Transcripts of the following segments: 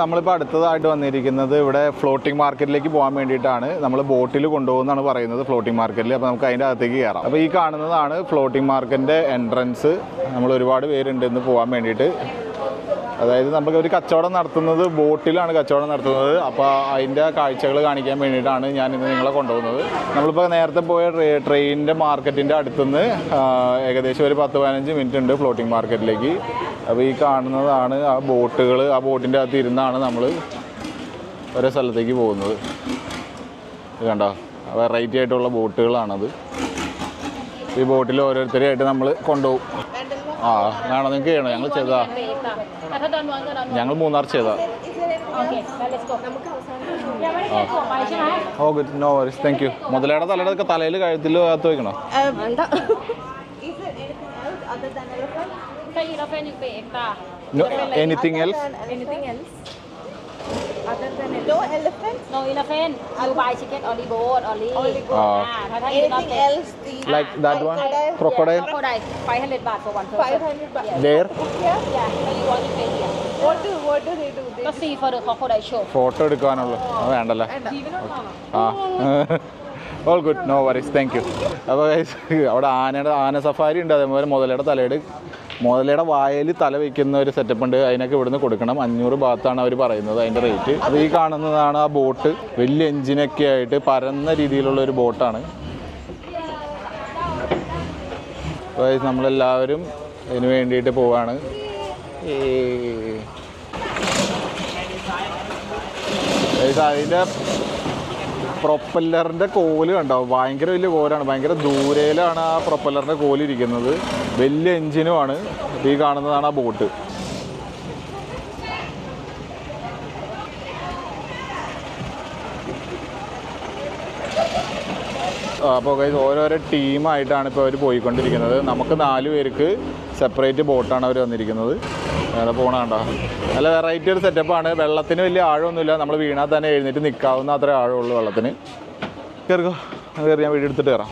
നമ്മളിപ്പോൾ അടുത്തതായിട്ട് വന്നിരിക്കുന്നത് ഇവിടെ ഫ്ലോട്ടിംഗ് മാർക്കറ്റിലേക്ക് പോകാൻ വേണ്ടിയിട്ടാണ്. നമ്മൾ ബോട്ടിൽ കൊണ്ടുപോകുന്നതാണ് പറയുന്നത് ഫ്ലോട്ടിംഗ് മാർക്കറ്റിൽ അപ്പോൾ നമുക്ക് അതിന്റെ അകത്തേക്ക് കയറാം അപ്പോൾ ഈ കാണുന്നതാണ് ഫ്ലോട്ടിംഗ് മാർക്കറ്റിന്റെ എൻട്രൻസ് നമ്മൾ ഒരുപാട് പേരുണ്ട് ഇന്ന് പോകാൻ വേണ്ടിയിട്ട്. അതായത് നമുക്ക് ഒരു കച്ചവടം നടത്തുന്നത് ബോട്ടിലാണ് കച്ചവടം നടത്തുന്നത്. അപ്പോൾ അതിന്റെ കാഴ്ചകൾ കാണിക്കാൻ വേണ്ടിയിട്ടാണ് ഞാൻ ഇന്ന് നിങ്ങളെ കൊണ്ടുപോകുന്നത്. നമ്മളിപ്പോൾ നേരത്തെ പോയ ട്രെ- ട്രെയിനിന്റെ മാർക്കറ്റിന്റെ അടുത്തുനിന്ന് ഏകദേശം ഒരു പത്ത് പതിനഞ്ച് മിനിറ്റ് ഉണ്ട് ഫ്ലോട്ടിംഗ് മാർക്കറ്റിലേക്ക് അപ്പോൾ ഈ കാണുന്നതാണ് ആ ബോട്ടുകൾ ആ ബോട്ടിന്റെ അകത്ത് ഇരുന്നാണ് നമ്മൾ ഓരോ സ്ഥലത്തേക്ക് പോകുന്നത്. ഇത് കണ്ടോ? വെറൈറ്റി ആയിട്ടുള്ള ബോട്ടുകളാണത്. ഈ ബോട്ടിൽ ഓരോരുത്തരെയായിട്ട് നമ്മൾ കൊണ്ടുപോകും. ആ വേണം നിങ്ങൾക്ക് ചെയ്യണം ഞങ്ങൾ ചെയ്താ ഞങ്ങൾ മൂന്നാർ ചെയ്താ okay no worries. Thank you. മുതലയുടെ തലയുടെ ഒക്കെ തലയിൽ കഴുത്തിൽ അകത്ത് വയ്ക്കണോ 11 ekta. No, like anything else? Anything else? Other than? No elephant? No elephant. You buy chicken olive oil, olive. Only goat. Anything else? The like that one? Crocodile? Yeah, crocodile. 500 baht for one person. 500 baht. Yes. There? Yeah. Yeah. So you want to pay here. What do, what do they do? They see for the crocodile show. Photo എടുക്കാനുള്ള വേണ്ടല്ലേ ആ all good no worries thank you അപ്പോൾ അവിടെ ആനയുടെ ആന safari ഉണ്ട് അതേപോലെ മുതലയുടെ തലയുടെ മുതലയുടെ വായയിൽ തല വയ്ക്കുന്ന ഒരു സെറ്റപ്പ് ഉണ്ട്. അതിനൊക്കെ ഇവിടുന്ന് കൊടുക്കണം. അഞ്ഞൂറ് ഭാഗത്താണ് അവർ പറയുന്നത് അതിന്റെ റേറ്റ് അപ്പോൾ ഈ കാണുന്നതാണ് ആ ബോട്ട് വലിയ എഞ്ചിനൊക്കെ ആയിട്ട് പരന്ന രീതിയിലുള്ള ഒരു ബോട്ടാണ് നമ്മളെല്ലാവരും ഇതിന് വേണ്ടിയിട്ട് പോവാണ്. അതിന്റെ പ്രൊപ്പല്ലറിന്റെ കോൽ കണ്ടോ? ഭയങ്കര വലിയ കോലാണ്. ഭയങ്കര ദൂരയിലാണ് ആ പ്രൊപ്പല്ലറിന്റെ കോൽ ഇരിക്കുന്നത്. വലിയ എഞ്ചിനുമാണ്. ഈ കാണുന്നതാണ് ആ ബോട്ട്. അപ്പോൾ ഗൈസ് ഓരോരോ ടീമായിട്ടാണ് ഇപ്പോൾ അവർ പോയിക്കൊണ്ടിരിക്കുന്നത്. നമുക്ക് നാല് പേർക്ക് സെപ്പറേറ്റ് ബോട്ടാണ് അവർ വന്നിരിക്കുന്നത്. അങ്ങനെ പോണ നല്ല വെറൈറ്റി ഒരു സെറ്റപ്പാണ് വെള്ളത്തിന് വലിയ ആഴമൊന്നുമില്ല. നമ്മൾ വീണാൽ തന്നെ എഴുന്നേറ്റ് നിൽക്കാവുന്ന അത്ര ആഴമുള്ളൂ വെള്ളത്തിന്. കയറിക്കോ കയറി ഞാൻ വീഡിയോ എടുത്തിട്ട് കയറാം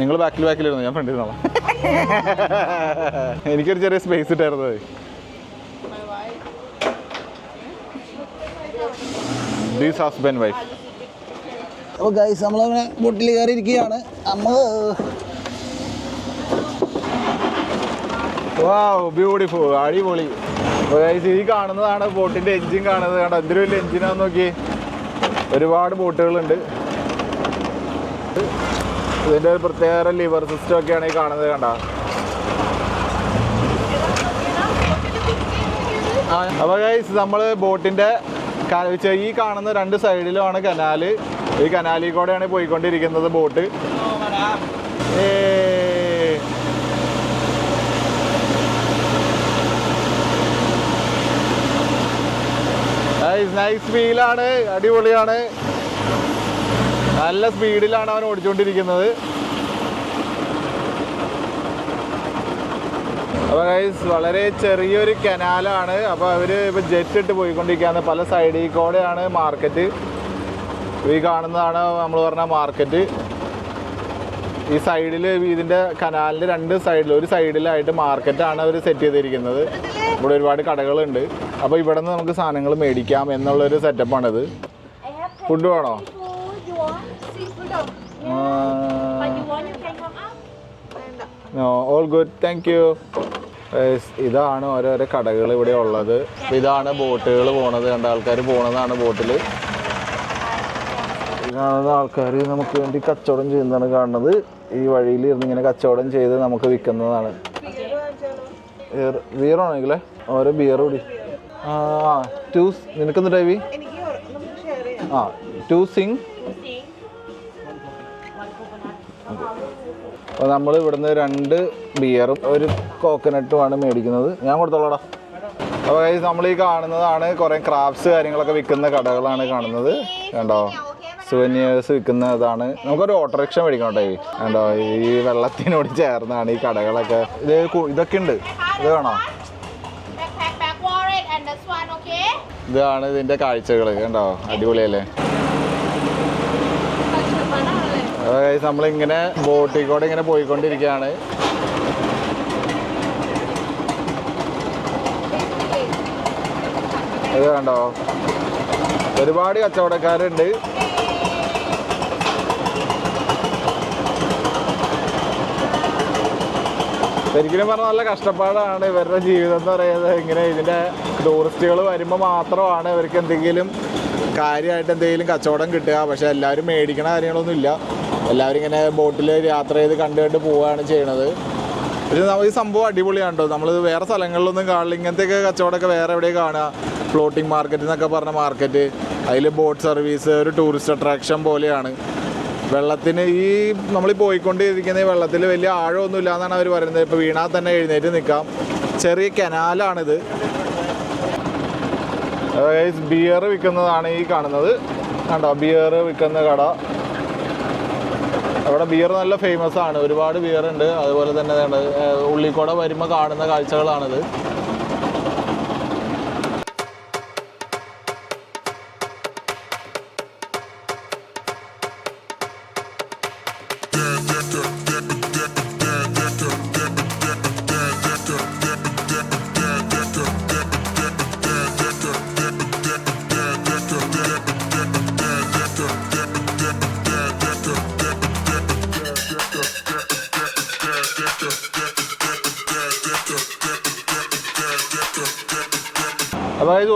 നിങ്ങൾ ബാക്കിൽ ബാക്കിലിരുന്നു ഞാൻ ഫ്രണ്ടിൽ നിന്നോളാം എനിക്കൊരു ചെറിയ സ്പേസ് ഇട്ടായിരുന്നു ദീസ് ഹസ്ബൻഡ് വൈഫ് അപ്പോൾ ഗൈസ് നമ്മളങ്ങനെ ബോട്ടിൽ കയറിയിരിക്കുകയാണ്. നമ്മൾ ബ്യൂട്ടിഫുൾ അടിപൊളി. ഈ കാണുന്നതാണ് ബോട്ടിന്റെ എഞ്ചിൻ കാണുന്നത്. കണ്ടോ എന്തൊരു വലിയ എഞ്ചിനാന്ന് നോക്കി ഒരുപാട് ബോട്ടുകളുണ്ട്. ഇതിന്റെ ഒരു പ്രത്യേക ലിവർ സിസ്റ്റം ഒക്കെയാണ് ഈ കാണുന്നത് കണ്ട. അപ്പോൾ ഗൈസ് നമ്മൾ ബോട്ടിന്റെ ഈ കാണുന്ന രണ്ട് സൈഡിലുമാണ് കനാല്. ഈ കനാലിൽ കൂടെയാണ് പോയിക്കൊണ്ടിരിക്കുന്നത് ബോട്ട്. ഏ നൈസ് ഫീലാണ് അടിപൊളിയാണ്. നല്ല സ്പീഡിലാണ് അവൻ ഓടിച്ചുകൊണ്ടിരിക്കുന്നത് അപ്പോൾ ഗൈസ് വളരെ ചെറിയൊരു കനാലാണ്. അപ്പോൾ അവർ ഇപ്പോൾ ജെറ്റ് ഇട്ട് പോയിക്കൊണ്ടിരിക്കുകയാണ്. പല സൈഡിൽ കൂടെയാണ് മാർക്കറ്റ് ഈ കാണുന്നതാണ് നമ്മൾ പറഞ്ഞ മാർക്കറ്റ് ഈ സൈഡിൽ ഇതിന്റെ കനാലിന്റെ രണ്ട് സൈഡിൽ ഒരു സൈഡിലായിട്ട് മാർക്കറ്റാണ് അവർ സെറ്റ് ചെയ്തിരിക്കുന്നത്. ഇവിടെ ഒരുപാട് കടകളുണ്ട്. അപ്പോൾ ഇവിടെ നിന്ന് നമുക്ക് സാധനങ്ങൾ മേടിക്കാം എന്നുള്ളൊരു സെറ്റപ്പാണിത് ഫുഡ് വേണോ? ഓൾ ഗുഡ് താങ്ക് യു ഇതാണ് ഓരോരോ കടകൾ ഇവിടെ ഉള്ളത്. ഇതാണ് ബോട്ടുകൾ പോണത്. കണ്ട ആൾക്കാർ പോണതാണ് ബോട്ടിൽ കാണുന്ന ആൾക്കാർ നമുക്ക് വേണ്ടി കച്ചവടം ചെയ്യുന്നതാണ് കാണുന്നത്. ഈ വഴിയിൽ ഇരുന്ന് ഇങ്ങനെ കച്ചവടം ചെയ്ത് നമുക്ക് വിൽക്കുന്നതാണ്. ബിയർ ആണെങ്കിലേ ഓരോ ബിയർ കൂടി. ആ ടു നിനക്കൊന്ന് ഡൈവി ആ ടു സിങ് അപ്പോൾ നമ്മൾ ഇവിടുന്ന് രണ്ട് ബിയറും ഒരു കോക്കനട്ടുമാണ് മേടിക്കുന്നത്. ഞാൻ കൊടുത്തോളാടാ. അപ്പോൾ നമ്മൾ ഈ കാണുന്നതാണ് കുറേ ക്രാഫ്റ്റ്സ് കാര്യങ്ങളൊക്കെ വിൽക്കുന്ന കടകളാണ് കാണുന്നത്. കണ്ടോ? സുവനിയേഴ്സ് വിൽക്കുന്നതാണ്. നമുക്കൊരു ഓട്ടോറിക്ഷ മേടിക്കണം കേട്ടോ കണ്ടോ ഈ വെള്ളത്തിനോട് ചേർന്നാണ് ഈ കടകളൊക്കെ. ഇതൊക്കെ ഉണ്ട്. ഇത് okay ഇതാണ് ഇതിന്റെ കാഴ്ചകൾ കണ്ടോ? അടിപൊളിയല്ലേ? നമ്മളിങ്ങനെ ബോട്ടിൽ കൂടെ ഇങ്ങനെ പോയിക്കൊണ്ടിരിക്കുകയാണ്. ഇത് കണ്ടോ? ഒരുപാട് കച്ചവടക്കാരുണ്ട്. ശരിക്കും പറഞ്ഞാൽ നല്ല കഷ്ടപ്പാടാണ് ഇവരുടെ ജീവിതം എന്ന് പറയുന്നത്. ഇങ്ങനെ ഇതിന്റെ ടൂറിസ്റ്റുകൾ വരുമ്പോൾ മാത്രമാണ് ഇവർക്ക് എന്തെങ്കിലും കാര്യമായിട്ട് എന്തെങ്കിലും കച്ചവടം കിട്ടുക. പക്ഷേ എല്ലാവരും മേടിക്കണ കാര്യങ്ങളൊന്നും ഇല്ല. എല്ലാവരും ഇങ്ങനെ ബോട്ടിൽ യാത്ര ചെയ്ത് കണ്ടു കണ്ട് പോവുകയാണ് ചെയ്യണത്. പക്ഷേ ഈ സംഭവം അടിപൊളിയാണ് കേട്ടോ നമ്മൾ വേറെ സ്ഥലങ്ങളിലൊന്നും കാണില്ല ഇങ്ങനത്തെയൊക്കെ കച്ചവടമൊക്കെ വേറെ എവിടെയും കാണുക? ഫ്ലോട്ടിംഗ് മാർക്കറ്റ് എന്നൊക്കെ പറഞ്ഞ മാർക്കറ്റ് അതിൽ ബോട്ട് സർവീസ് ഒരു ടൂറിസ്റ്റ് അട്രാക്ഷൻ പോലെയാണ്. വെള്ളത്തിന് ഈ നമ്മൾ പോയിക്കൊണ്ടിരിക്കുന്ന വെള്ളത്തിൽ വലിയ ആഴമൊന്നുമില്ല എന്നാണ് അവർ പറയുന്നത്. ഇപ്പോൾ വീണാൽ തന്നെ എഴുന്നേറ്റ് നിൽക്കാം. ചെറിയ കനാലാണിത്. ബിയർ വിൽക്കുന്നതാണ് ഈ കാണുന്നത്. കണ്ടോ ബിയർ വിൽക്കുന്ന കട. അവിടെ ബിയർ നല്ല ഫേമസ് ആണ്. ഒരുപാട് ബിയർ ഉണ്ട്. അതുപോലെ തന്നെ ഉള്ളിക്കൂടെ വരുമ്പോൾ കാണുന്ന കാഴ്ചകളാണിത്.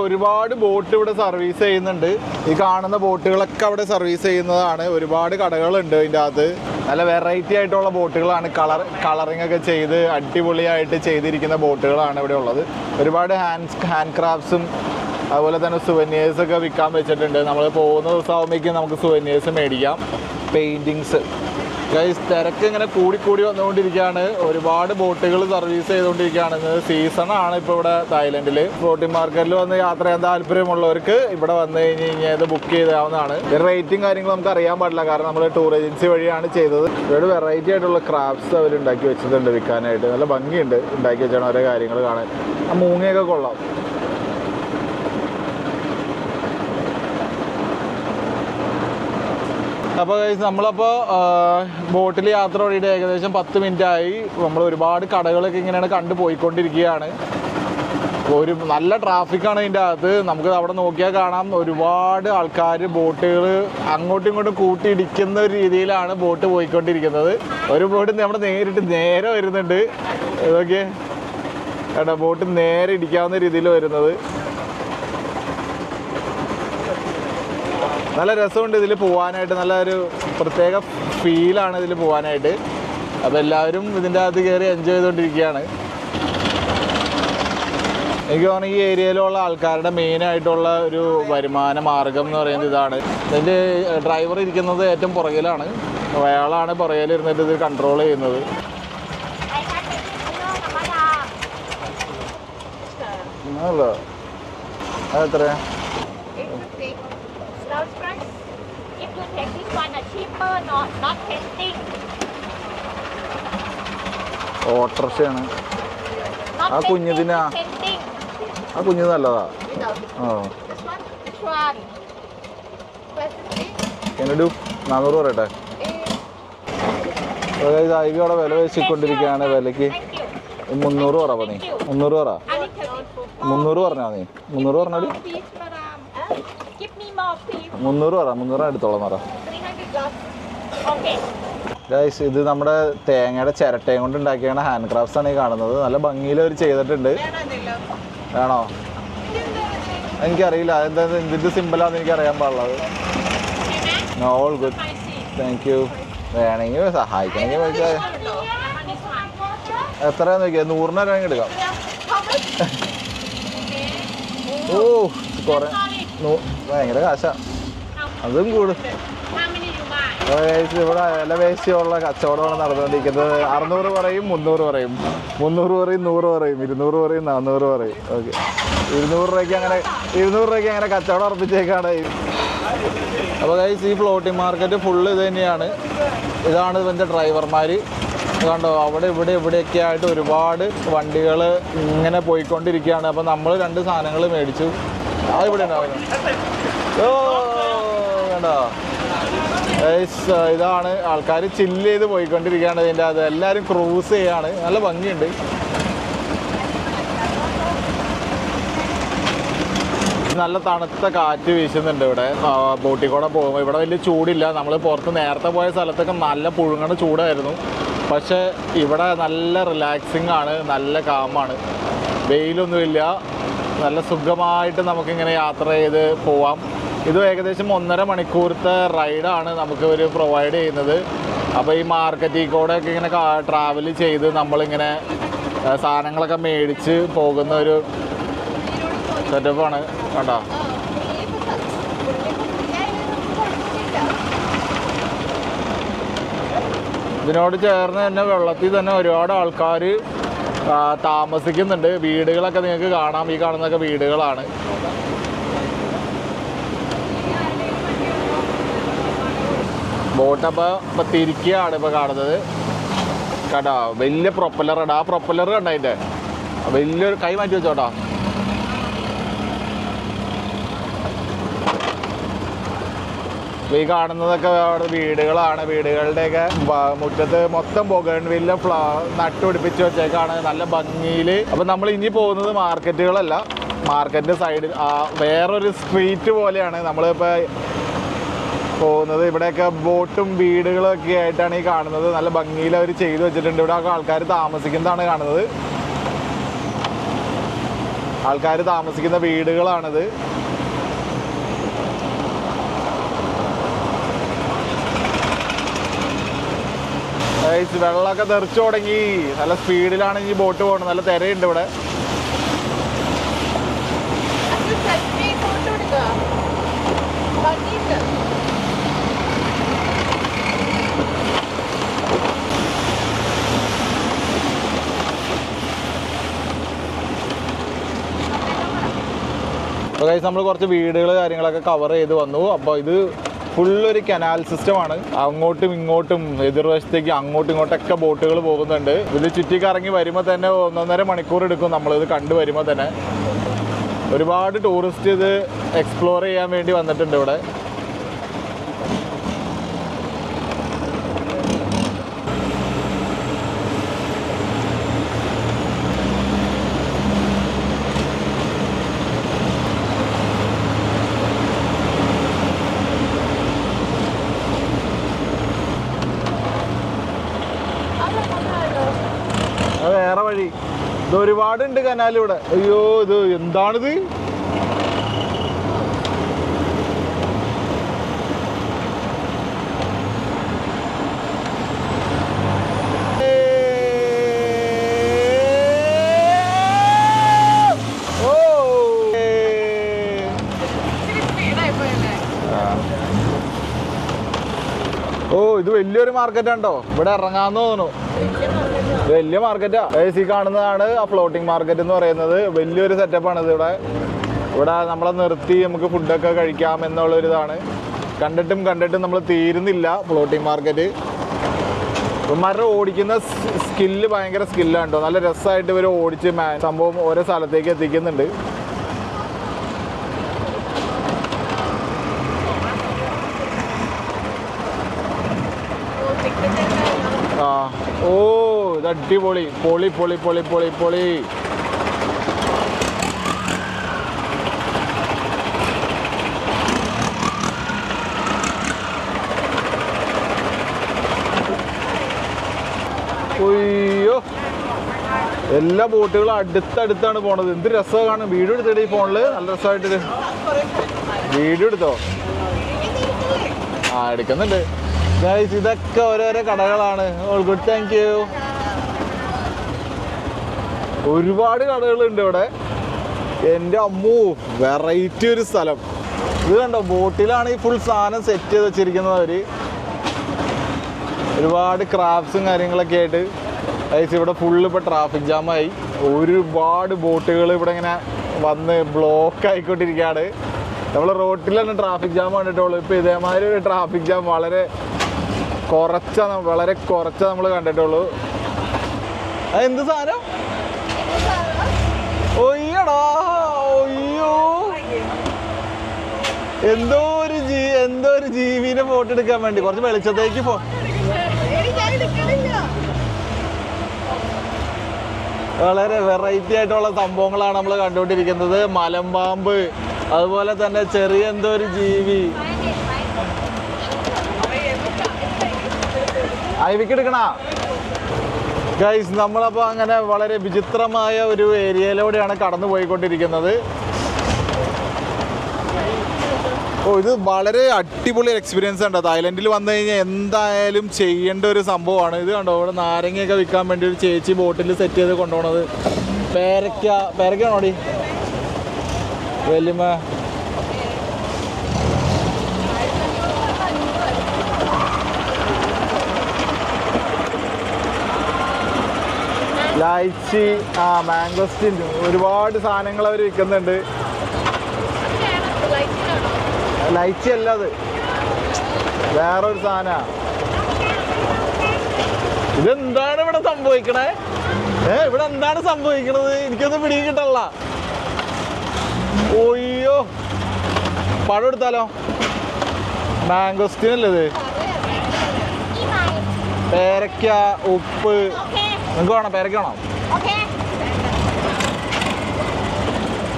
ഒരുപാട് ബോട്ട് ഇവിടെ സർവീസ് ചെയ്യുന്നുണ്ട്. ഈ കാണുന്ന ബോട്ടുകളൊക്കെ അവിടെ സർവീസ് ചെയ്യുന്നതാണ്. ഒരുപാട് കടകളുണ്ട് ഇതിന്റെ അകത്ത്. നല്ല വെറൈറ്റി ആയിട്ടുള്ള ബോട്ടുകളാണ്. കളർ കളറിംഗ് ഒക്കെ ചെയ്ത് അടിപൊളിയായിട്ട് ചെയ്തിരിക്കുന്ന ബോട്ടുകളാണ് ഇവിടെ ഉള്ളത്. ഒരുപാട് ഹാൻഡ് ഹാൻഡ് ക്രാഫ്റ്റ്സും അതുപോലെ തന്നെ സുവനേഴ്സ് ഒക്കെ വിൽക്കാൻ വെച്ചിട്ടുണ്ട്. നമ്മൾ പോകുന്ന ദിവസം ആകുമ്പോഴേക്കും നമുക്ക് സുവനേഴ്സ് മേടിക്കാം. പെയിന്റിങ്സ് ഗൈസ് തിരക്ക് ഇങ്ങനെ കൂടിക്കൂടി വന്നുകൊണ്ടിരിക്കുകയാണ്. ഒരുപാട് ബോട്ടുകൾ സർവീസ് ചെയ്തുകൊണ്ടിരിക്കുകയാണ്. ആണ് ഇപ്പോൾ ഇവിടെ തായ്ലൻഡിൽ ബോട്ടിംഗ് മാർക്കറ്റിൽ വന്ന് യാത്ര ചെയ്യാൻ താല്പര്യമുള്ളവർക്ക് ഇവിടെ വന്ന് കഴിഞ്ഞ് കഴിഞ്ഞാൽ ഇത് ബുക്ക് ചെയ്താവുന്നതാണ്. റേറ്റും കാര്യങ്ങളും നമുക്ക് അറിയാൻ പാടില്ല. കാരണം നമ്മൾ ടൂർ ഏജൻസി വഴിയാണ് ചെയ്തത്. ഇവിടെ വെറൈറ്റി ആയിട്ടുള്ള ക്രാഫ്റ്റ്സ് അവർ ഉണ്ടാക്കി വെച്ചിട്ടുണ്ട് വിൽക്കാനായിട്ട്. നല്ല ഭംഗിയുണ്ട്. ഉണ്ടാക്കി വെച്ചാണ് ഓരോ കാര്യങ്ങൾ കാണാൻ. ആ മൂങ്ങയൊക്കെ കൊള്ളാം. അപ്പോൾ നമ്മളപ്പോൾ ബോട്ടിൽ യാത്ര വഴിയുടെ ഏകദേശം പത്ത് മിനിറ്റ് ആയി. നമ്മൾ ഒരുപാട് കടകളൊക്കെ ഇങ്ങനെയാണ് കണ്ടു പോയിക്കൊണ്ടിരിക്കുകയാണ് ഒരു നല്ല ട്രാഫിക്കാണ് ഇതിന്റെ അകത്ത്. നമുക്ക് അവിടെ നോക്കിയാൽ കാണാം. ഒരുപാട് ആൾക്കാർ ബോട്ടുകൾ അങ്ങോട്ടും ഇങ്ങോട്ടും കൂട്ടിയിടിക്കുന്ന ഒരു രീതിയിലാണ് ബോട്ട് പോയിക്കൊണ്ടിരിക്കുന്നത്. ഒരു ബോട്ട് നമ്മുടെ നേരിട്ട് നേരെ വരുന്നുണ്ട്. ഇതൊക്കെ ബോട്ട് നേരെ ഇടിക്കാവുന്ന രീതിയിൽ വരുന്നത്. നല്ല രസമുണ്ട് ഇതിൽ പോകാനായിട്ട് നല്ല ഒരു പ്രത്യേക ഫീലാണ് ഇതിൽ പോകാനായിട്ട് അപ്പോൾ എല്ലാവരും ഇതിന്റെ അകത്ത് കയറി എൻജോയ് ചെയ്തുകൊണ്ടിരിക്കുകയാണ് എനിക്ക് തോന്നുന്നു ഈ ഏരിയയിലുള്ള ആൾക്കാരുടെ മെയിൻ ആയിട്ടുള്ള ഒരു വരുമാന മാർഗം എന്ന് പറയുന്നത് ഇതാണ്. ഇതിന്റെ ഡ്രൈവർ ഇരിക്കുന്നത് ഏറ്റവും പുറകിലാണ്. അയാളാണ് പുറകിലിരുന്നിട്ട് ഇത് കൺട്രോൾ ചെയ്യുന്നത്. എത്രയാ ഓട്ടർഷയാണ് ആ കുഞ്ഞിതിനാ? ആ കുഞ്ഞ് നല്ലതാ. ആ? എന്നൊരു നാനൂറ് പറയട്ടെ? ഐവി അവിടെ വില വെച്ചിക്കൊണ്ടിരിക്കുകയാണ് വിലക്ക് മുന്നൂറ് പറ നീ. മുന്നൂറ് പറ. മുന്നൂറ് പറഞ്ഞാ നീ മുന്നൂറ് please. മുന്നൂറ് പറ മുന്നൂറ് എടുത്തോളാം പറ. 300 dollars. Okay. ഗൈസ് ഇത് നമ്മുടെ തേങ്ങയുടെ ചിരട്ടയും കൊണ്ട് ഉണ്ടാക്കിയാണ് ഹാൻഡ് ക്രാഫ്റ്റ്സ് ആണ് ഈ കാണുന്നത്. നല്ല ഭംഗിയിൽ അവർ ചെയ്തിട്ടുണ്ട്. വേണോ? എനിക്കറിയില്ല. അതെന്താ എന്തിന്റെ സിമ്പിളാന്ന് എനിക്ക് അറിയാൻ പാടുള്ളത് ഓൾ ഗുഡ്. താങ്ക് യു വേണമെങ്കിൽ സഹായിക്കണമെങ്കിൽ വെച്ചാൽ. എത്രയാന്ന് നോക്കിയാൽ നൂറിന് രൂപ എടുക്കാം. ഓ കുറെ നൂ- ഭയങ്കര കാശാ. അതും കൂടും How many you buy? Guys ഇവിടെ വില പേശിയുള്ള കച്ചവടമാണ് നടന്നുകൊണ്ടിരിക്കുന്നത്. അറുന്നൂറ് പറയും മുന്നൂറ് പറയും മുന്നൂറ് പറയും നൂറ് പറയും ഇരുന്നൂറ് പറയും നാന്നൂറ് പറയും ഓക്കെ. ഇരുന്നൂറ് രൂപയ്ക്ക് അങ്ങനെ ഇരുന്നൂറ് രൂപയ്ക്ക് അങ്ങനെ കച്ചവടം ഉറപ്പിച്ചേക്കാണ്. അപ്പോൾ ഗൈസ് ഈ ഫ്ലോട്ടിംഗ് മാർക്കറ്റ് ഫുള്ള് ഇത് തന്നെയാണ്. ഇതാണ് ഇതിന്റെ ഡ്രൈവർമാർ കണ്ടോ അവിടെ ഇവിടെ ഇവിടെയൊക്കെ ആയിട്ട് ഒരുപാട് വണ്ടികൾ ഇങ്ങനെ പോയിക്കൊണ്ടിരിക്കുകയാണ്. അപ്പോൾ നമ്മൾ രണ്ട് സാധനങ്ങൾ മേടിച്ചു. അത് ഇവിടെ ഉണ്ടാവുന്നു ഓ കണ്ടോ? ഇതാണ്. ആൾക്കാർ ചില്ല് ചെയ്ത് പോയിക്കൊണ്ടിരിക്കുകയാണ്. ഇതിന്റെ അത് എല്ലാവരും ക്രൂസ് ചെയ്യാണ്. നല്ല ഭംഗിയുണ്ട്. നല്ല തണുത്ത കാറ്റ് വീശുന്നുണ്ട് ഇവിടെ. ബോട്ടിൽ കൂടെ പോകുമ്പോൾ ഇവിടെ വലിയ ചൂടില്ല. നമ്മൾ പുറത്ത് നേരത്തെ പോയ സ്ഥലത്തൊക്കെ നല്ല പുഴുങ്ങണ ചൂടായിരുന്നു. പക്ഷേ ഇവിടെ നല്ല റിലാക്സിങ് ആണ്. നല്ല കാമാണ്. വെയിലൊന്നുമില്ല. നല്ല സുഖമായിട്ട് നമുക്കിങ്ങനെ യാത്ര ചെയ്ത് പോവാം. ഇത് ഏകദേശം ഒന്നര മണിക്കൂറത്തെ റൈഡാണ് നമുക്ക് ഒരു പ്രൊവൈഡ് ചെയ്യുന്നത്. അപ്പോൾ ഈ മാർക്കറ്റിൽ കൂടെ ഒക്കെ ഇങ്ങനെ ട്രാവൽ ചെയ്ത് നമ്മളിങ്ങനെ സാധനങ്ങളൊക്കെ മേടിച്ച് പോകുന്ന ഒരു സെറ്റപ്പാണ് കേട്ടോ ഇതിനോട് ചേർന്ന് തന്നെ വെള്ളത്തിൽ തന്നെ ഒരുപാട് ആൾക്കാർ താമസിക്കുന്നുണ്ട്. വീടുകളൊക്കെ നിങ്ങൾക്ക് കാണാം. ഈ കാണുന്നൊക്കെ വീടുകളാണ്. ബോട്ട് അപ്പോൾ ഇപ്പോൾ തിരിക്കുകയാണ് ഇപ്പോൾ കാണുന്നത്. കേട്ടോ വലിയ പ്രൊപ്പല്ലർ ആണ് ആ പ്രൊപ്പല്ലർ കണ്ട വലിയൊരു കൈ മാറ്റി വെച്ചോട്ടോ. ഈ കാണുന്നതൊക്കെ അവിടെ വീടുകളാണ്. വീടുകളുടെയൊക്കെ മുറ്റത്ത് മൊത്തം ബൊഗൺവില്ല ഫ്ലാ നട്ടുപിടിപ്പിച്ച് വെച്ചേക്കാണ്. നല്ല ഭംഗിയിൽ അപ്പം നമ്മൾ ഇനി പോകുന്നത് മാർക്കറ്റുകളല്ല. മാർക്കറ്റിന്റെ സൈഡിൽ വേറൊരു സ്ട്രീറ്റ് പോലെയാണ്. നമ്മളിപ്പോൾ പോകുന്നത്. ഇവിടെയൊക്കെ ബോട്ടും വീടുകളും ഒക്കെ ആയിട്ടാണ് ഈ കാണുന്നത്. നല്ല ഭംഗിയിൽ അവർ ചെയ്തു വെച്ചിട്ടുണ്ട്. ഇവിടെ ആൾക്കാർ താമസിക്കുന്നതാണ് കാണുന്നത്. ആൾക്കാർ താമസിക്കുന്ന വീടുകളാണിത്. വെള്ളമൊക്കെ തെറിച്ചു തുടങ്ങി. നല്ല സ്പീഡിലാണ് ഈ ബോട്ട് പോകുന്നത്. നല്ല തിരയുണ്ട് ഇവിടെ അത് സെൽഫി ഫോട്ടോ എടുക്കുക ഭംഗിയുണ്ട് അപ്പോൾ നമ്മൾ കുറച്ച് വീടുകൾ കാര്യങ്ങളൊക്കെ കവർ ചെയ്ത് വന്നു. അപ്പോൾ ഇത് ഫുള്ളൊരു കനാൽ സിസ്റ്റമാണ് അങ്ങോട്ടും ഇങ്ങോട്ടും എതിർവശത്തേക്ക് അങ്ങോട്ടും ഇങ്ങോട്ടൊക്കെ ബോട്ടുകൾ പോകുന്നുണ്ട്. ഇത് ചുറ്റിക്കറങ്ങി വരുമ്പോൾ തന്നെ ഒന്നൊന്നര മണിക്കൂർ എടുക്കും നമ്മളിത് കണ്ടു വരുമ്പോൾ തന്നെ. ഒരുപാട് ടൂറിസ്റ്റ് ഇത് എക്സ്പ്ലോർ ചെയ്യാൻ വേണ്ടി വന്നിട്ടുണ്ട് ഇവിടെ അത് വേറെ വഴി ഇത് ഒരുപാടുണ്ട് കനാൽ ഇവിടെ. അയ്യോ ഇത് എന്താണിത്? ഓ. ഇത് വലിയൊരു മാർക്കറ്റ് ഉണ്ടോ ഇവിടെ ഇറങ്ങാന്ന് തോന്നുന്നു. വലിയ മാർക്കറ്റാ. ഈ കാണുന്നതാണ് ആ ഫ്ലോട്ടിംഗ് മാർക്കറ്റ് എന്ന് പറയുന്നത്. വലിയൊരു സെറ്റപ്പാണ് ഇത് ഇവിടെ. ഇവിടെ നമ്മളെ നിർത്തി നമുക്ക് ഫുഡൊക്കെ കഴിക്കാം എന്നുള്ളൊരിതാണ്. കണ്ടിട്ടും കണ്ടിട്ടും നമ്മൾ തീരുന്നില്ല ഫ്ലോട്ടിംഗ് മാർക്കറ്റ് ഇവന്മാരുടെ ഓടിക്കുന്ന സ്കില്ല് ഭയങ്കര സ്കില്ലാണ് കേട്ടോ നല്ല രസമായിട്ട് ഇവർ ഓടിച്ച് സംഭവം ഓരോ സ്ഥലത്തേക്ക് എത്തിക്കുന്നുണ്ട് ഓ ടിക്കറ്റ് ആ ഓ ഇത് അടിപൊളി. പൊളി പൊളി പൊളി പൊളി പൊളി. അയ്യോ. എല്ലാ ബോട്ടുകളും അടുത്തടുത്താണ് പോണത്. എന്ത് രസമാണ് വീഡിയോ എടുത്തിട്ട് ഈ ഫോണിൽ. നല്ല രസമായിട്ട് വീഡിയോ എടുത്തോ? ആ എടുക്കുന്നുണ്ട്. ഇതൊക്കെ ഓരോരോ കടകളാണ്. ഗുഡ് താങ്ക് യു ഒരുപാട് കടകളുണ്ട് ഇവിടെ. എന്റെ അമ്മു വെറൈറ്റി ഒരു സ്ഥലം. ഇത് കണ്ടോ ബോട്ടിലാണ് ഈ ഫുൾ സാധനം സെറ്റ് ചെയ്ത് വെച്ചിരിക്കുന്നത് അവർ. ഒരുപാട് ക്രാഫ്റ്റ്സും കാര്യങ്ങളൊക്കെ ആയിട്ട്. ഗൈസ് ഇവിടെ ഫുള്ള് ഇപ്പോൾ ട്രാഫിക് ജാമായി ഒരുപാട് ബോട്ടുകൾ ഇവിടെ ഇങ്ങനെ വന്ന് ബ്ലോക്ക് ആയിക്കൊണ്ടിരിക്കുകയാണ്. നമ്മൾ റോട്ടിലാണ് ട്രാഫിക് ജാം കണ്ടിട്ടുള്ളൂ. ഇപ്പോൾ ഇതേമാതിരി ഒരു ട്രാഫിക് ജാം വളരെ കുറച്ച വളരെ കുറച്ച നമ്മൾ കണ്ടിട്ടുള്ളൂ. അത് എന്ത് സാധനം ഒയ്യടാ ഒയ്യോ എന്തോ ഒരു ജീ എന്തോ ഒരു ജീവിനെ ഫോട്ടോ എടുക്കാൻ വേണ്ടി. കുറച്ച് വെളിച്ചത്തേക്ക് പോ വളരെ വെറൈറ്റി ആയിട്ടുള്ള സംഭവങ്ങളാണ് നമ്മൾ കണ്ടുകൊണ്ടിരിക്കുന്നത്. മലമ്പാമ്പ് അതുപോലെ തന്നെ ചെറിയ എന്തോ ഒരു ജീവി. ഐവിക്ക് എടുക്കണ? ഗൈസ് നമ്മളപ്പോൾ അങ്ങനെ വളരെ വിചിത്രമായ ഒരു ഏരിയയിലൂടെയാണ് കടന്നു പോയിക്കൊണ്ടിരിക്കുന്നത് ഓ ഇത് വളരെ അടിപൊളി എക്സ്പീരിയൻസ് ഉണ്ട് തായ്ലൻഡിൽ വന്നു കഴിഞ്ഞാൽ എന്തായാലും ചെയ്യേണ്ട ഒരു സംഭവമാണ്. ഇത് കണ്ടോ ഇവിടെ നാരങ്ങയൊക്കെ വിൽക്കാൻ വേണ്ടി ഒരു ചേച്ചി ബോട്ടിൽ സെറ്റ് ചെയ്ത് കൊണ്ടുപോണത്. പേരക്ക പേരക്കാണോടി വലിയ ലൈച്ചി ആ മാംഗോസ്റ്റിൻ ഒരുപാട് സാധനങ്ങൾ അവർ വിൽക്കുന്നുണ്ട്. ലൈച്ചി അല്ല അത് വേറൊരു സാധന. ഇതെന്താണ് ഇവിടെ സംഭവിക്കണേ? ഏ ഇവിടെ എന്താണ് സംഭവിക്കണത്? എനിക്കൊന്നും പിടിയും കിട്ടല്ല ഒയ്യോ പഴം എടുത്താലോ? മാംഗോസ്റ്റീൻ അല്ലേ ഇത്? പേരക്ക ഉപ്പ്. നിങ്ങൾക്ക് വേണം? പേരക്ക വേണം?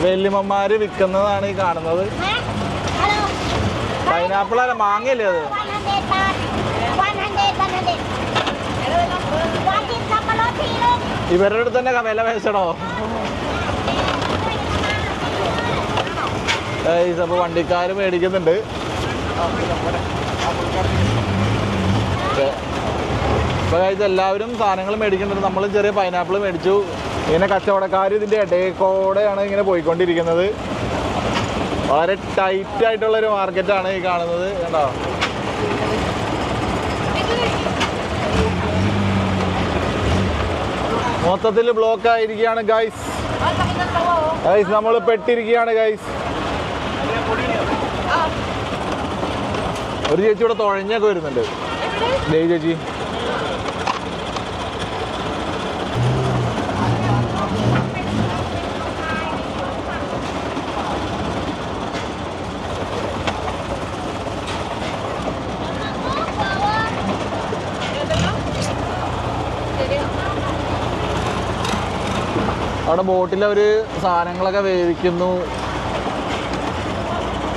വെല്ലുമ്മമാര് വിൽക്കുന്നതാണ് ഈ കാണുന്നത്. പൈനാപ്പിൾ അല്ല മാങ്ങയല്ലേ അത് 100 100, 100. What is Samaloti, look? ഇവരുടെ അടുത്ത് തന്നെ വില പേശണോ അപ്പോൾ വണ്ടിക്കാർ മേടിക്കുന്നുണ്ട് ഇപ്പോൾ കഴിച്ച് എല്ലാവരും സാധനങ്ങൾ മേടിക്കുന്നുണ്ട് നമ്മൾ ചെറിയ പൈനാപ്പിൾ മേടിച്ചു ഇങ്ങനെ കച്ചവടക്കാർ ഇതിന്റെ ഇടയിൽക്കൂടെയാണ് ഇങ്ങനെ പോയിക്കൊണ്ടിരിക്കുന്നത് വളരെ ടൈറ്റ് ആയിട്ടുള്ള ഒരു മാർക്കറ്റാണ് ഈ കാണുന്നത് കണ്ടോ? മൊത്തത്തിൽ ബ്ലോക്ക് ആയിരിക്കുകയാണ് ഗൈസ് ഗൈസ് നമ്മൾ പെട്ടിരിക്കുകയാണ് ഗൈസ് ഒരു ചേച്ചി ഇവിടെ തുഴഞ്ഞൊക്കെ വരുന്നുണ്ട്. ചേച്ചി. അവിടെ ബോട്ടിൽ അവർ സാധനങ്ങളൊക്കെ വേവിക്കുന്നു.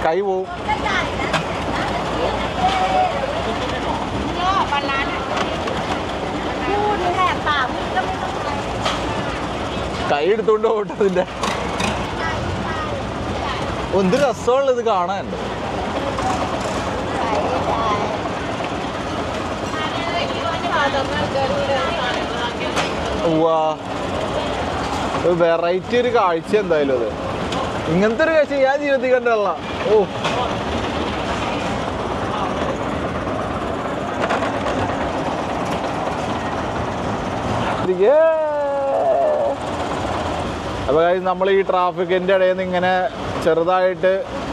കൈ പോവും. കൈ എടുത്തുകൊണ്ട് പോട്ടതിന്റെ എന്ത് രസമുള്ളത് കാണാൻ. ഉവ്വാ. ഒരു വെറൈറ്റി ഒരു കാഴ്ച എന്തായാലും അത്. ഇങ്ങനത്തെ ഒരു കാഴ്ച ഞാൻ ജീവിതത്തിൽ കണ്ടല്ല ഓ. അപ്പോൾ നമ്മൾ ഈ ട്രാഫിക്കിന്റെ ഇടയിൽ നിന്ന് ഇങ്ങനെ ചെറുതായിട്ട്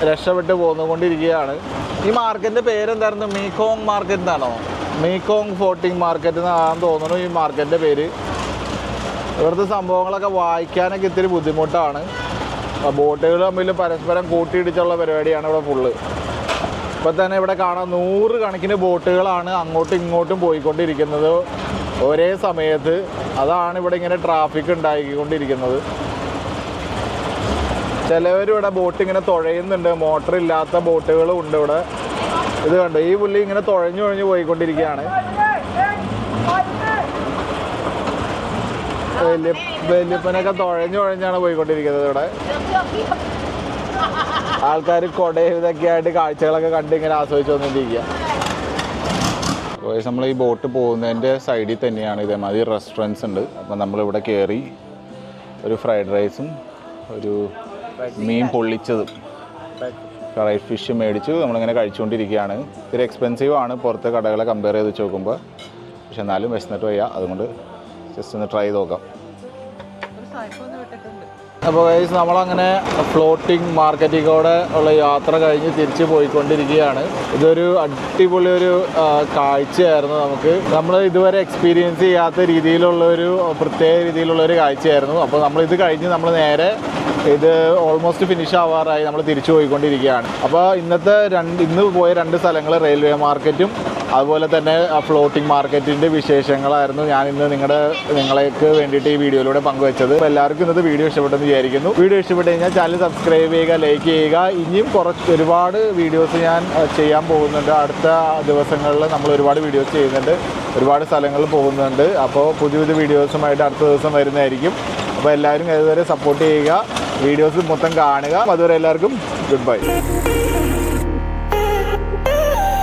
രക്ഷപ്പെട്ട് പോന്നുകൊണ്ടിരിക്കുകയാണ്. ഈ മാർക്കറ്റിന്റെ പേരെന്തായിരുന്നു? മീകോങ് മാർക്കറ്റ് എന്നാണോ മീകോങ് ഫോർട്ടിങ് മാർക്കറ്റ് എന്നാണെന്ന് തോന്നുന്നു ഈ മാർക്കറ്റിന്റെ പേര്. ഇവിടുത്തെ സംഭവങ്ങളൊക്കെ വായിക്കാനൊക്കെ ഇത്തിരി ബുദ്ധിമുട്ടാണ്. ബോട്ടുകൾ തമ്മിൽ പരസ്പരം കൂട്ടിയിടിച്ചുള്ള പരിപാടിയാണ് ഇവിടെ ഫുള്ള് ഇപ്പം തന്നെ ഇവിടെ കാണാം നൂറ് കണക്കിന് ബോട്ടുകളാണ് അങ്ങോട്ടും ഇങ്ങോട്ടും പോയിക്കൊണ്ടിരിക്കുന്നത് ഒരേ സമയത്ത്. അതാണ് ഇവിടെ ഇങ്ങനെ ട്രാഫിക് ഉണ്ടാക്കിക്കൊണ്ടിരിക്കുന്നത് ചിലവരിവിടെ ബോട്ട് ഇങ്ങനെ തുഴയുന്നുണ്ട്. മോട്ടർ ഇല്ലാത്ത ബോട്ടുകളും ഉണ്ട് ഇവിടെ. ഇത് കണ്ടോ? ഈ പുല്ലി ഇങ്ങനെ തുഴഞ്ഞു തുഴഞ്ഞു പോയിക്കൊണ്ടിരിക്കുകയാണ്. വലിയ വല്യപ്പനൊക്കെ തുഴഞ്ഞു തുഴഞ്ഞാണ് പോയിക്കൊണ്ടിരിക്കുന്നത് ഇവിടെ. ആൾക്കാർ കൊടയും ഇതൊക്കെ ആയിട്ട് കാഴ്ചകളൊക്കെ കണ്ട് ഇങ്ങനെ ആസ്വദിച്ചു വന്നിട്ടിരിക്കുക നമ്മൾ ഈ ബോട്ട് പോകുന്നതിന്റെ സൈഡിൽ തന്നെയാണ് ഇതേമാതിരി റെസ്റ്റോറന്റ്സ് ഉണ്ട്. അപ്പം നമ്മളിവിടെ കയറി ഒരു ഫ്രൈഡ് റൈസും ഒരു മീൻ പൊള്ളിച്ചതും ഫ്രൈ ഫിഷ് മേടിച്ചു. നമ്മളിങ്ങനെ കഴിച്ചുകൊണ്ടിരിക്കുകയാണ്. ഇത്തിരി എക്സ്പെൻസീവ് ആണ്. പുറത്തെ കടകളെ കമ്പയർ ചെയ്ത് വെച്ച് നോക്കുമ്പോൾ പക്ഷെ എന്നാലും വിശന്നിട്ട് വയ്യ. അതുകൊണ്ട് ജസ്റ്റ് ഒന്ന് ട്രൈ ചെയ്ത് നോക്കാം അപ്പോൾ ഗൈസ് നമ്മളങ്ങനെ ഫ്ലോട്ടിംഗ് മാർക്കറ്റിലൂടെ ഉള്ള യാത്ര കഴിഞ്ഞ് തിരിച്ച് പോയിക്കൊണ്ടിരിക്കുകയാണ്. ഇതൊരു അടിപൊളി ഒരു കാഴ്ചയായിരുന്നു നമുക്ക്. നമ്മൾ ഇതുവരെ എക്സ്പീരിയൻസ് ചെയ്യാത്ത രീതിയിലുള്ള ഒരു പ്രത്യേക രീതിയിലുള്ള ഒരു കാഴ്ചയായിരുന്നു. അപ്പോൾ നമ്മൾ ഇത് കഴിഞ്ഞ് നമ്മൾ നേരെ ഇത് ഓൾമോസ്റ്റ് ഫിനിഷ് ആവാറായി നമ്മൾ തിരിച്ചു പോയിക്കൊണ്ടിരിക്കുകയാണ്. അപ്പോൾ ഇന്നത്തെ രണ്ട് ഇന്ന് പോയ രണ്ട് സ്ഥലങ്ങൾ റെയിൽവേ മാർക്കറ്റും അതുപോലെ തന്നെ ഫ്ലോട്ടിംഗ് മാർക്കറ്റിന്റെ വിശേഷങ്ങളായിരുന്നു ഞാൻ ഇന്ന് നിങ്ങളുടെ നിങ്ങളേക്ക് വേണ്ടിയിട്ട് ഈ വീഡിയോയിലൂടെ പങ്കുവച്ചത്. എല്ലാവർക്കും ഇന്നത്തെ വീഡിയോ ഇഷ്ടപ്പെട്ടെന്ന് വിചാരിക്കുന്നു. വീഡിയോ ഇഷ്ടപ്പെട്ട് കഴിഞ്ഞാൽ ചാനൽ സബ്സ്ക്രൈബ് ചെയ്യുക ലൈക്ക് ചെയ്യുക. ഇനിയും കുറച്ച് ഒരുപാട് വീഡിയോസ് ഞാൻ ചെയ്യാൻ പോകുന്നുണ്ട്. അടുത്ത ദിവസങ്ങളിൽ നമ്മൾ ഒരുപാട് വീഡിയോസ് ചെയ്യുന്നുണ്ട്. ഒരുപാട് സ്ഥലങ്ങളിൽ പോകുന്നുണ്ട്. അപ്പോൾ പുതിയ പുതിയ വീഡിയോസുമായിട്ട് അടുത്ത ദിവസം വരുന്നതായിരിക്കും. അപ്പോൾ എല്ലാവരും ഇതുവരെ സപ്പോർട്ട് ചെയ്യുക. വീഡിയോസ് മൊത്തം കാണുക. അതുവരെ എല്ലാവർക്കും ഗുഡ് ബൈ